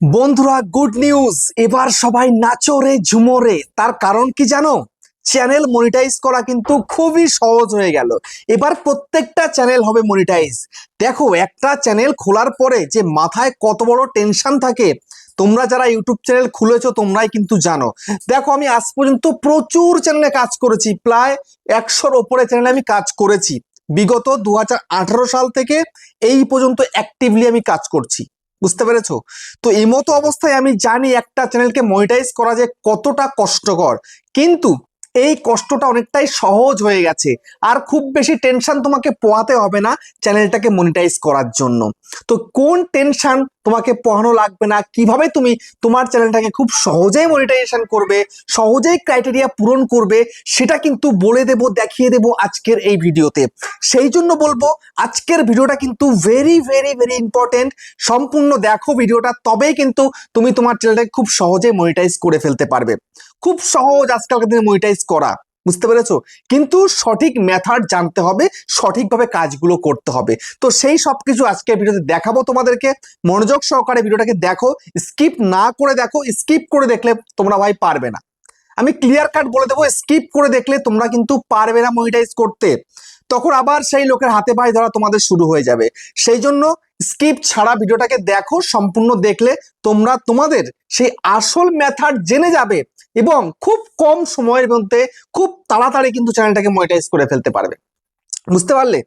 বন্ধুরা good news এবার সবাই নাচরে, ঝুমোরে। তার কারণ কি জানো? চ্যানেল মনিটাইজ করা কিন্তু খুবই সহজ হয়ে গেল। এবার প্রত্যেকটা চ্যানেল হবে মনিটাইজ দেখো, একটা চ্যানেল খোলার পরে যে মাথায় কত বড় টেনশন থাকে, তোমরা যারা ইউটিউব চ্যানেল খুলেছো, তোমরাই কিন্তু জানো। দেখো, আমি আজ পর্যন্ত প্রচুর চ্যানেলে কাজ করেছি। প্রায় একশোর ওপরে চ্যানেলে আমি কাজ করেছি। বিগত দু হাজার আঠারো সাল থেকে এই পর্যন্ত অ্যাক্টিভলি আমি কাজ করছি। বুঝতে পেরেছ? তো এই মতো অবস্থায় আমি জানি একটা চ্যানেলকে মনিটাইজ করা যে কতটা কষ্টকর। কিন্তু এই কষ্টটা অনেকটাই সহজ হয়ে গেছে। আর খুব বেশি টেনশন তোমাকে পোহাতে হবে না চ্যানেলটাকে মনিটাইজ করার জন্য। তো কোন টেনশন তোমাকে পোহানো লাগবে না? কীভাবে তুমি তোমার চ্যানেলটাকে খুব সহজেই মনিটাইজেশন করবে, সহজেই ক্রাইটেরিয়া পূরণ করবে, সেটা কিন্তু বলে দেব, দেখিয়ে দেব আজকের এই ভিডিওতে। সেই জন্য বলব, আজকের ভিডিওটা কিন্তু ভেরি ভেরি ভেরি ইম্পর্টেন্ট সম্পূর্ণ দেখো ভিডিওটা, তবেই কিন্তু তুমি তোমার চ্যানেলটাকে খুব সহজে মনিটাইজ করে ফেলতে পারবে। খুব সহজ আজকালকার দিনে মনিটাইজ করা, বুঝতে পেরেছ? কিন্তু সঠিক মেথড জানতে হবে, সঠিকভাবে কাজগুলো করতে হবে। তো সেই সব কিছু আজকের ভিডিওতে দেখাবো তোমাদেরকে। মনোযোগ সহকারে ভিডিওটাকে দেখো স্কিপ না করে দেখো স্কিপ করে দেখলে তোমরা ভাই পারবে না। আমি ক্লিয়ার কাট বলে দেবো স্কিপ করে দেখলে তোমরা কিন্তু পারবে না মনিটাইজ করতে। তখন আবার সেই লোকের হাতে পায়ে ধরা তোমাদের শুরু হয়ে যাবে। সেই জন্য স্কিপ ছাড়া ভিডিওটাকে দেখো, সম্পূর্ণ দেখলে তোমরা তোমাদের সেই আসল মেথড জেনে যাবে এবং খুব কম সময়ের মধ্যে খুব তাড়াতাড়ি কিন্তু চ্যানেলটাকে মনিটাইজ করে ফেলতে পারবে। বুঝতে পারলে?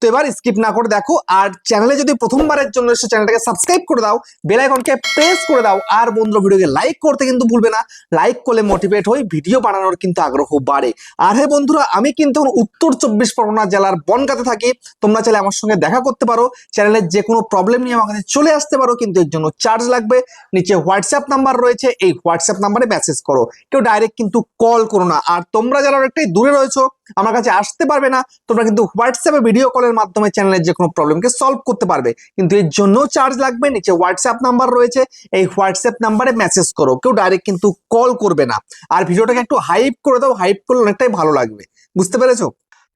তো এবার স্কিপ না করে দেখো, আর চ্যানেলে যদি প্রথমবারের জন্য এসে চ্যানেলটাকে সাবস্ক্রাইব করে দাও বেল আইকনকে প্রেস করে দাও, আর বন্ধুরা ভিডিওকে লাইক করতে কিন্তু ভুলবে না। লাইক করলে মোটিভেট হই ভিডিও বানানোর কিন্তু আগ্রহ বাড়ে। আর হ্যাঁ বন্ধুরা, আমি কিন্তু উত্তর চব্বিশ পরগনা জেলার বনগাতে থাকি, তোমরা চাইলে আমার সঙ্গে দেখা করতে পারো। চ্যানেলের যে কোনো প্রবলেম নিয়ে আমার কাছে চলে আসতে পারো, কিন্তু এর জন্য চার্জ লাগবে। নিচে হোয়াটসঅ্যাপ নাম্বার রয়েছে, এই হোয়াটসঅ্যাপ নাম্বারে মেসেজ করো। কেউ ডাইরেক্ট কিন্তু কল করো না। আর তোমরা যারা অনেকটাই দূরে রয়েছো আমার কাছে আসতে পারবে না, তোমরা কিন্তু হোয়াটসঅ্যাপে ভিডিও কলের মাধ্যমে চ্যানেলের যে কোনো প্রবলেমকে সলভ করতে পারবে। কিন্তু এর জন্য চার্জ লাগবে, নিচে হোয়াটসঅ্যাপ নাম্বার রয়েছে, এই হোয়াটসঅ্যাপ নাম্বারে মেসেজ করো, কেউ ডাইরেক্ট কিন্তু কল করবে না। আর ভিডিওটাকে একটু হাইপ করে দাও হাইপ করলে অনেকটাই ভালো লাগবে। বুঝতে পেরেছ?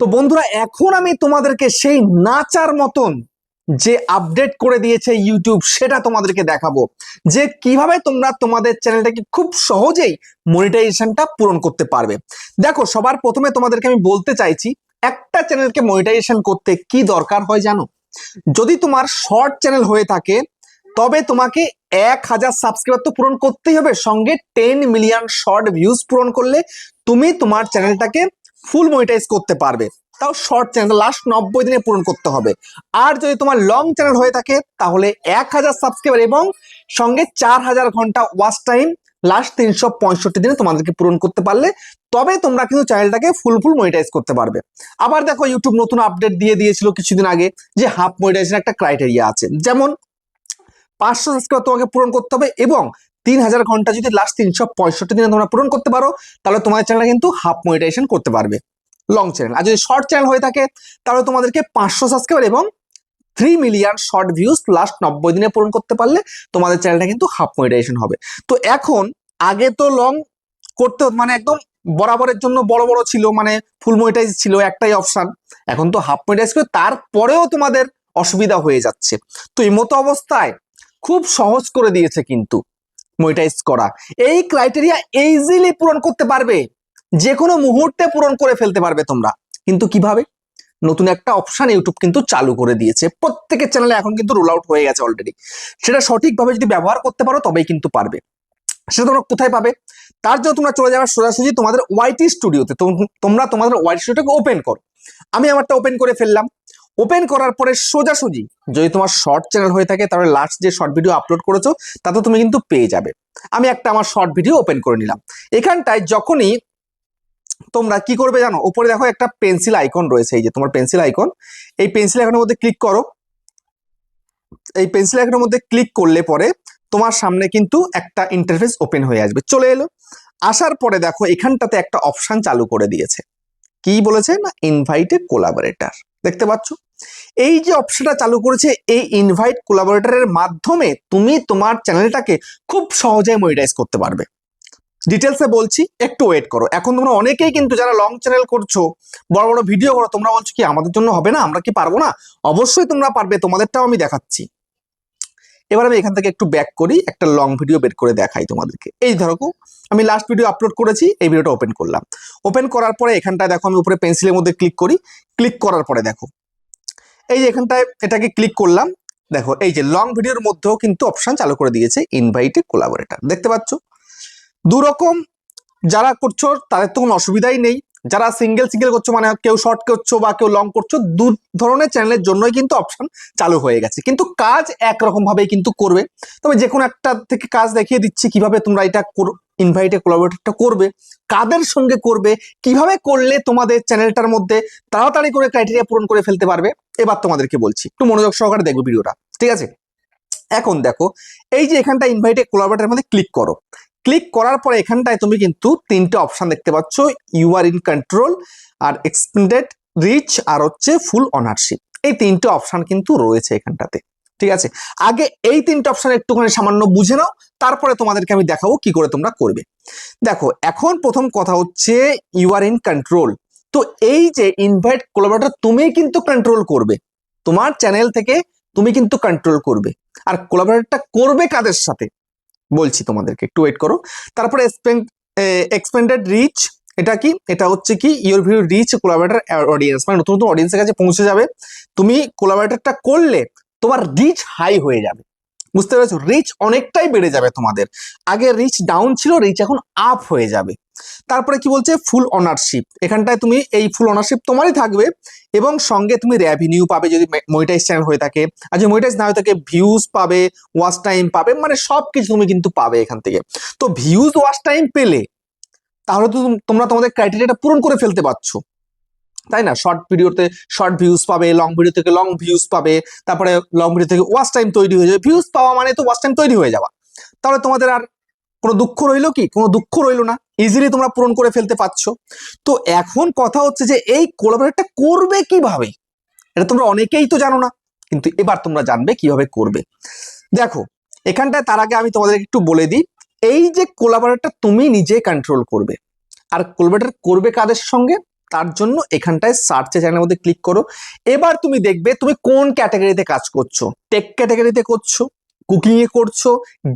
তো বন্ধুরা, এখন আমি তোমাদেরকে সেই নাচার মতন যে আপডেট করে দিয়েছে ইউটিউব সেটা তোমাদেরকে দেখাবো। যে কীভাবে তোমরা তোমাদের চ্যানেলটাকে খুব সহজেই মনিটাইজেশনটা পূরণ করতে পারবে। দেখো, সবার প্রথমে তোমাদেরকে আমি বলতে চাইছি, একটা চ্যানেলকে মনিটাইজেশন করতে কি দরকার হয় জানো? যদি তোমার শর্ট চ্যানেল হয়ে থাকে, তবে তোমাকে এক হাজার সাবস্ক্রাইবার তো পূরণ করতেই হবে, সঙ্গে টেন মিলিয়ন শর্ট ভিউজ পূরণ করলে তুমি তোমার চ্যানেলটাকে ফুল মনিটাইজ করতে পারবে। তাও শর্ট চ্যানেল লাস্ট নব্বই দিনে পূরণ করতে হবে। আর যদি তোমার লং চ্যানেল হয়ে থাকে, তাহলে এক হাজার সাবস্ক্রাইবার এবং সঙ্গে চার হাজার ঘণ্টা ওয়াচ টাইম লাস্ট তিনশো পঁয়ষট্টি দিনে তোমাদেরকে পূরণ করতে পারলে, তবে তোমরা কিন্তু চ্যানেলটাকে ফুল ফুল মনিটাইজ করতে পারবে। আবার দেখো ইউটিউব নতুন আপডেট দিয়ে দিয়েছিল কিছুদিন আগে যে হাফ মনিটাইজেশন একটা ক্রাইটেরিয়া আছে। যেমন, পাঁচশো সাবস্ক্রাইবার তোমাকে পূরণ করতে হবে এবং তিন হাজার ঘণ্টা যদি লাস্ট তিনশো পঁয়ষট্টি দিনে তোমরা পূরণ করতে পারো, তাহলে তোমার চ্যানেলটা কিন্তু হাফ মনিটাইজেশন করতে পারবে। লং চ্যানেল আর যদি শর্ট চ্যানেল হয়ে থাকে, তাহলে তোমাদেরকে পাঁচশো সাবস্ক্রাইবার এবং three million short views last নব্বই দিনে পূরণ করতে পারলে তোমাদের চ্যানেলটা কিন্তু হাফ মনিটাইজেশন হবে। তো এখন আগে তো লং করতে মানে একদম বরাবরের জন্য বড় বড় ছিল মানে ফুল মনিটাইজ ছিল একটাই অপশান এখন তো হাফ মনিটাইজ করে তারপরেও তোমাদের অসুবিধা হয়ে যাচ্ছে। তো এই মতো অবস্থায় খুব সহজ করে দিয়েছে কিন্তু মনিটাইজ করা। এই ক্রাইটেরিয়া ইজিলি পূরণ করতে পারবে। যে কোনো মুহূর্তে পূরণ করে ফেলতে পারবে তোমরা। কিন্তু কীভাবে? নতুন একটা অপশন ইউটিউব কিন্তু চালু করে দিয়েছে। প্রত্যেকের চ্যানেলে এখন কিন্তু রোল আউট হয়ে গেছে অলরেডি সেটা সঠিকভাবে যদি ব্যবহার করতে পারো, তবেই কিন্তু পারবে। সেটা তোমরা কোথায় পাবে? তার জন্য তোমরা চলে যাবে সোজাসুজি তোমাদের ওয়াইটি স্টুডিওতে তোমরা তোমাদের ওয়াইটি স্টুডিওটাকে ওপেন করো। আমি আমারটা ওপেন করে ফেললাম। ওপেন করার পরে সোজাসুজি যদি তোমার শর্ট চ্যানেল হয়ে থাকে, তাহলে লাস্ট যে শর্ট ভিডিও আপলোড করেছ, তাতে তুমি কিন্তু পেয়ে যাবে। আমি একটা আমার শর্ট ভিডিও ওপেন করে নিলাম। এখানটায় যখনই তোমরা কি করবে জানো? উপরে দেখো একটা পেন্সিল আইকন রয়েছে, এই যে তোমার পেন্সিল আইকন এই পেন্সিল আইকনের মধ্যে ক্লিক করো। এই পেন্সিল আইকনের মধ্যে ক্লিক করলে পরে তোমার সামনে কিন্তু একটা ইন্টারফেস ওপেন হয়ে আসবে। চলে এলো। আসার পরে দেখো এখানটাতে একটা অপশন চালু করে দিয়েছে। কি বলেছে না? ইনভাইটে কোলাবোরেটর দেখতে পাচ্ছ? এই যে অপশনটা চালু করেছে, এই ইনভাইট কোলাবোরেটরের মাধ্যমে তুমি তোমার চ্যানেলটাকে খুব সহজে মনিটাইজ করতে পারবে। ডিটেলসে বলছি, একটু ওয়েট করো। এখন তোমরা অনেকেই কিন্তু যারা লং চ্যানেল করছ, বড় বড় ভিডিও করো, তোমরা বলছো কি, আমাদের জন্য হবে না? আমরা কি পারব না? অবশ্যই তোমরা পারবে, তোমাদেরটাও আমি দেখাচ্ছি। এবার আমি এখান থেকে একটু ব্যাক করি, একটা লং ভিডিও বের করে দেখাই তোমাদেরকে। এই ধরো, আমি লাস্ট ভিডিও আপলোড করেছি, এই ভিডিওটা ওপেন করলাম। ওপেন করার পরে এখানটায় দেখো, আমি উপরে পেন্সিলের মধ্যে ক্লিক করি। ক্লিক করার পরে দেখো, এই যে এখানটায় এটাকে ক্লিক করলাম। দেখো, এই যে লং ভিডিওর মধ্যেও কিন্তু অপশন চালু করে দিয়েছে ইনভাইটে কোলাবোরেটার দেখতে পাচ্ছ? দু রকম যারা করছ, তাদের তো কোনো অসুবিধাই নেই। যারা সিঙ্গেল সিঙ্গেল করছ মানে কেউ শর্ট করছ বা কেউ লং করছ, দু ধরনের চ্যানেলের জন্যই কিন্তু অপশন চালু হয়ে গেছে। কিন্তু কাজ একরকম ভাবেই কিন্তু করবে। তবে যে কোনো একটা থেকে কাজ দেখিয়ে দিচ্ছি কীভাবে তোমরা এটা ইনভাইটে কোলাবোরেটরটা করবে, কাদের সঙ্গে করবে, কীভাবে করলে তোমাদের চ্যানেলটার মধ্যে তাড়াতাড়ি করে ক্রাইটেরিয়া পূরণ করে ফেলতে পারবে, এবার তোমাদেরকে বলছি। একটু মনোযোগ সহকারে দেখবে ভিডিওটা, ঠিক আছে? এখন দেখো, এই যে এখানটা ইনভাইটে কোলাবোরেটরের মধ্যে ক্লিক করো। ক্লিক করার পরে এখানটায় তুমি কিন্তু তিনটে অপশান দেখতে পাচ্ছ। ইউ আর ইন কন্ট্রোল আর এক্সপেন্ডেড রিচ আর হচ্ছে ফুল অনারশিপ এই তিনটে অপশান কিন্তু রয়েছে এখানটাতে। ঠিক আছে? আগে এই তিনটে অপশান একটুখানি সামান্য বুঝে নাও, তারপরে তোমাদেরকে আমি দেখাবো কি করে তোমরা করবে। দেখো, এখন প্রথম কথা হচ্ছে ইউ আর ইন কন্ট্রোল তো এই যে ইনভাইট কোলাবোরেটর তুমি কিন্তু কন্ট্রোল করবে। তোমার চ্যানেল থেকে তুমি কিন্তু কন্ট্রোল করবে। আর কোলাবোরেটরটা করবে কাদের সাথে? বলছি তোমাদেরকে, একটু ওয়েট করো। তারপরে এক্সপেন্ডেড রিচ এটা কি? এটা হচ্ছে কি? Your view reach collaborator audience মানে নতুন নতুন অডিয়েন্সের কাছে পৌঁছে যাবে। তুমি কোলাবারেটারটা করলে তোমার রিচ হাই হয়ে যাবে। বুঝতে পেরেছ? রিচ অনেকটাই বেড়ে যাবে তোমাদের। আগে রিচ ডাউন ছিল রিচ এখন আপ হয়ে যাবে। তারপরে কি বলছে? ফুল অনারশিপ এখানটায় তুমি এই ফুল অনারশিপ তোমারই থাকবে এবং সঙ্গে তুমি রেভিনিউ পাবে যদি মনিটাইজ চ্যানেল হয়ে থাকে। আর যদি মনিটাইজ না হয়ে থাকে ভিউজ পাবে ওয়াচ টাইম পাবে মানে সব কিছু তুমি কিন্তু পাবে এখান থেকে। তো ভিউজ ওয়াচ টাইম পেলে তাহলে তো তোমরা তোমাদের ক্রাইটেরিয়াটা পূরণ করে ফেলতে পারছ। তাই না? শর্ট ভিডিওতে শর্ট ভিউজ পাবে লং ভিডিও থেকে লং ভিউজ পাবে, তারপরে লং ভিডিও থেকে ওয়াচ টাইম তৈরি হয়ে যাবে। ভিউজ পাওয়া মানে তো ওয়াচ টাইম তৈরি হয়ে যাওয়া। তাহলে তোমাদের আর কোনো দুঃখ রইল কি? কোনো দুঃখ রইল না? ইজিলি তোমরা পূরণ করে ফেলতে পারছ। তো এখন কথা হচ্ছে যে, এই কোলাবোরেটটা করবে কীভাবে? এটা তোমরা অনেকেই তো জানো না, কিন্তু এবার তোমরা জানবে কীভাবে করবে। দেখো, এখানটায় তার আগে আমি তোমাদের একটু বলে দিই, এই যে কোলাবোরেটর তুমি নিজে কন্ট্রোল করবে, আর কোলাবোরেটর করবে কাদের সঙ্গে? তার জন্য এখানটায় সার্চে চ্যানেলের মধ্যে ক্লিক করো। এবার তুমি দেখবে তুমি কোন ক্যাটাগরিতে কাজ করছ? টেক ক্যাটাগরিতে করছ কুকিং এ করছ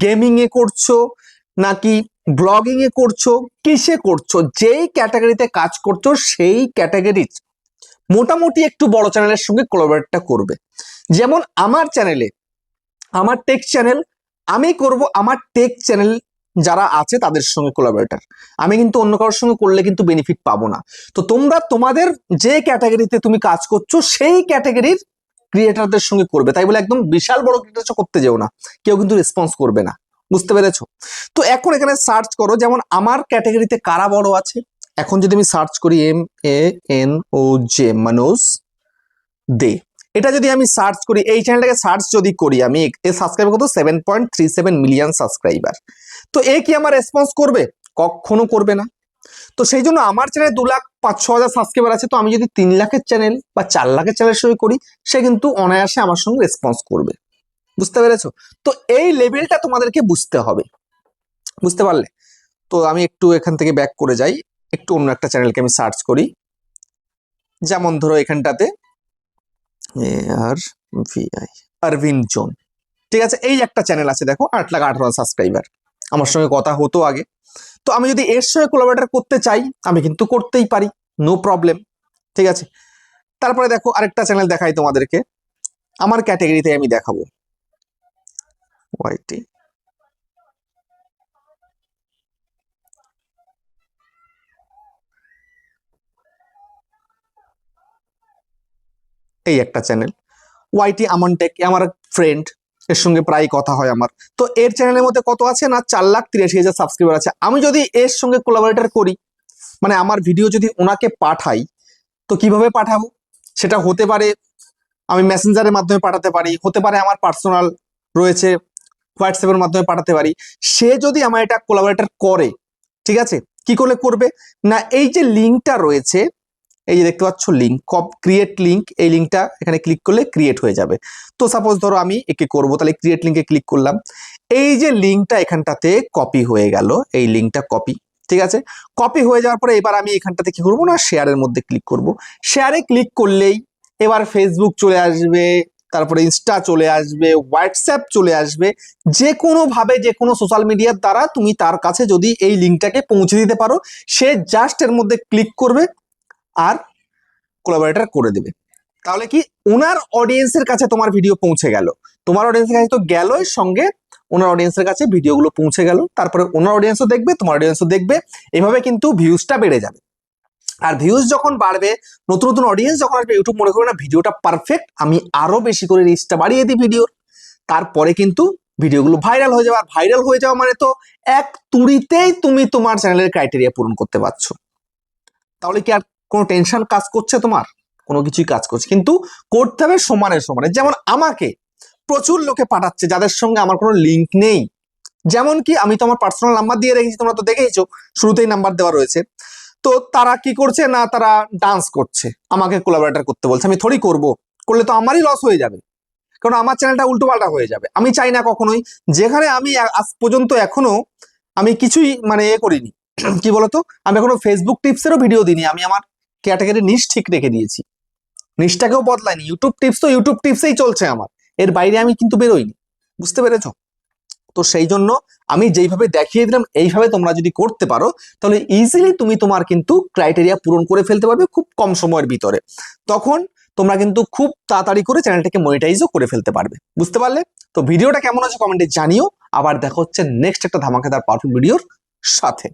গেমিং এ করছ, নাকি ব্লগিং এ করছ, কিসে করছ, যেই ক্যাটাগরিতে কাজ করছ সেই ক্যাটাগরির মোটামুটি একটু বড় চ্যানেলের সঙ্গে কোলাবোরেটটা করবে। যেমন আমার চ্যানেলে, আমার টেক চ্যানেল আমি করব আমার টেক চ্যানেল যারা আছে তাদের সঙ্গে কোলাবোরেটর আমি কিন্তু অন্য কারোর সঙ্গে করলে কিন্তু বেনিফিট পাবো না। তো তোমরা তোমাদের যে ক্যাটাগরিতে তুমি কাজ করছ সেই ক্যাটাগরির ক্রিয়েটারদের সঙ্গে করবে। তাই বলে একদম বিশাল বড় ক্রিয়েটার করতে যেও না। কেউ কিন্তু রেসপন্স করবে না। বুঝতে পেরেছ? তো এখন এখানে সার্চ করো, যেমন আমার ক্যাটাগরিতে কারা বড় আছে? এখন যদি আমি সার্চ করি M A N O J মানুষ দে। এটা যদি আমি সার্চ করি, এই চ্যানেলটাকে সার্চ যদি করি আমি এ সাবস্ক্রাইবার কত? Seven point three seven million subscriber তো এ কি আমার রেসপন্স করবে? কখনো করবে না। তো সেই জন্য আমার চ্যানেলে দু লাখ পাঁচ ছ হাজার সাবস্ক্রাইবার আছে, তো আমি যদি তিন লাখের চ্যানেল বা চার লাখের চ্যানেলের সঙ্গে করি, সে কিন্তু অনায়াসে আমার সঙ্গে রেসপন্স করবে। বুঝতে পেরেছ? তো এই লেভেলটা তোমাদেরকে বুঝতে হবে। বুঝতে পারলে? তো আমি একটু এখান থেকে ব্যাক করে যাই। একটু অন্য একটা চ্যানেলকে আমি সার্চ করি। যেমন ধরো এখানটাতে আর অরবিন্দ জোন ঠিক আছে? এই একটা চ্যানেল আছে, দেখো, আট লাখ আঠারো সাবস্ক্রাইবার আমার সঙ্গে কথা হতো আগে। তো আমি যদি এর সঙ্গে কোলাবোরেটর করতে চাই, আমি কিন্তু করতেই পারি। নো প্রবলেম ঠিক আছে? তারপরে দেখো, আরেকটা চ্যানেল দেখাই তোমাদেরকে। আমার ক্যাটাগরিতে আমি দেখাবো। ওয়াইটি। এই একটা চ্যানেল ওয়াইটি আমন টেক আমার ফ্রেন্ড এর সঙ্গে প্রায় কথা হয় আমার। তো এর চ্যানেলের মধ্যে কত আছে না, চার লাখ তিরাশি হাজার সাবস্ক্রাইবার আছে। আমি যদি এর সঙ্গে কোলাবোরেটর করি মানে আমার ভিডিও যদি ওনাকে পাঠাই, তো কীভাবে পাঠাবো? সেটা হতে পারে আমি মেসেঞ্জারের মাধ্যমে পাঠাতে পারি, হতে পারে আমার পার্সোনাল রয়েছে হোয়াটসঅ্যাপের মাধ্যমে পাঠাতে পারি। সে যদি আমার এটা কোলাবোরেটর করে, ঠিক আছে? কি করলে করবে? না, এই যে লিঙ্কটা রয়েছে, এই যে দেখতে পাচ্ছ লিঙ্ক কপ ক্রিয়েট লিঙ্ক এই লিঙ্কটা এখানে ক্লিক করলে ক্রিয়েট হয়ে যাবে। তো সাপোজ ধরো আমি একে করব, তাহলে ক্রিয়েট লিঙ্কে ক্লিক করলাম। এই যে লিঙ্কটা এখানটাতে কপি হয়ে গেল, এই লিঙ্কটা কপি ঠিক আছে? কপি হয়ে যাওয়ার পরে এবার আমি এখানটাতে কি করব না শেয়ারের মধ্যে ক্লিক করব। শেয়ারে ক্লিক করলেই এবার ফেসবুক চলে আসবে তারপরে ইনস্টা চলে আসবে হোয়াটসঅ্যাপ চলে আসবে যে কোনোভাবে যে কোনো সোশ্যাল মিডিয়ার দ্বারা তুমি তার কাছে যদি এই লিঙ্কটাকে পৌঁছে দিতে পারো, সে জাস্ট এর মধ্যে ক্লিক করবে আর কোলাবোরেটর করে দেবে। তাহলে কি ওনার অডিয়েন্সের কাছে তোমার ভিডিও পৌঁছে গেল। তোমার অডিয়েন্সের কাছে তো গেলই সঙ্গে, ওনার অডিয়েন্সের কাছে ভিডিওগুলো পৌঁছে গেল। তারপরে ওনার অডিয়েন্সও দেখবে, তোমার অডিয়েন্সও দেখবে। এভাবে কিন্তু ভিউজটা বেড়ে যাবে। আর ভিউজ যখন বাড়বে, নতুন নতুন অডিয়েন্স যখন আসবে ইউটিউব মনে করবে না ভিডিওটা পারফেক্ট আমি আরও বেশি করে রিচটা বাড়িয়ে দিই ভিডিওর তারপরে কিন্তু ভিডিওগুলো ভাইরাল হয়ে আর ভাইরাল হয়ে যাওয়া মানে তো এক তুড়িতেই তুমি তোমার চ্যানেলের ক্রাইটেরিয়া পূরণ করতে পারছ। তাহলে কি আর কোনো টেনশন কাজ করছে তোমার? কোনো কিছুই কাজ করছে। কিন্তু করতে হবে সমানে সমানে। যেমন আমাকে প্রচুর লোকে পাঠাচ্ছে যাদের সঙ্গে আমার কোনো লিঙ্ক নেই। যেমন কি আমি তো আমার পার্সোনাল নাম্বার দিয়ে রেখেছি, তোমরা তো দেখেইছো, শুরুতেই নাম্বার দেওয়া রয়েছে। তো তারা কি করছে? না, তারা ডান্স করছে। আমাকে কোলাবোরেটর করতে বলছে, আমি থোড়ি করব। করলে তো আমারই লস হয়ে যাবে। কারণ আমার চ্যানেলটা উল্টোপাল্টা হয়ে যাবে। আমি চাই না কখনোই। যেখানে আমি আজ পর্যন্ত এখনও আমি কিছুই মানে এ করিনি। কি বলতো? আমি এখনও ফেসবুক টিপসেরও ভিডিও দিইনি। আমি আমার ক্যাটাগরি নিশ ঠিক রেখে দিয়েছি। নিশটাকেও বদলাইনি। ইউটিউব টিপস তো ইউটিউব টিপসেই চলছে আমার। এর বাইরে আমি কিন্তু বেরোইনি। বুঝতে পেরেছ? তো সেই জন্য আমি যেইভাবে দেখিয়ে দিলাম, এইভাবে তোমরা যদি করতে পারো, তাহলে ইজিলি তুমি তোমার কিন্তু ক্রাইটেরিয়া পূরণ করে ফেলতে পারবে খুব কম সময়ের ভিতরে। তখন তোমরা কিন্তু খুব তাড়াতাড়ি করে চ্যানেলটাকে মনিটাইজও করে ফেলতে পারবে। বুঝতে পারলে? তো ভিডিওটা কেমন আছে কমেন্টে জানিও। আবার দেখা হচ্ছে নেক্সট একটা ধামাকেদার পারফেক্ট ভিডিওর সাথে।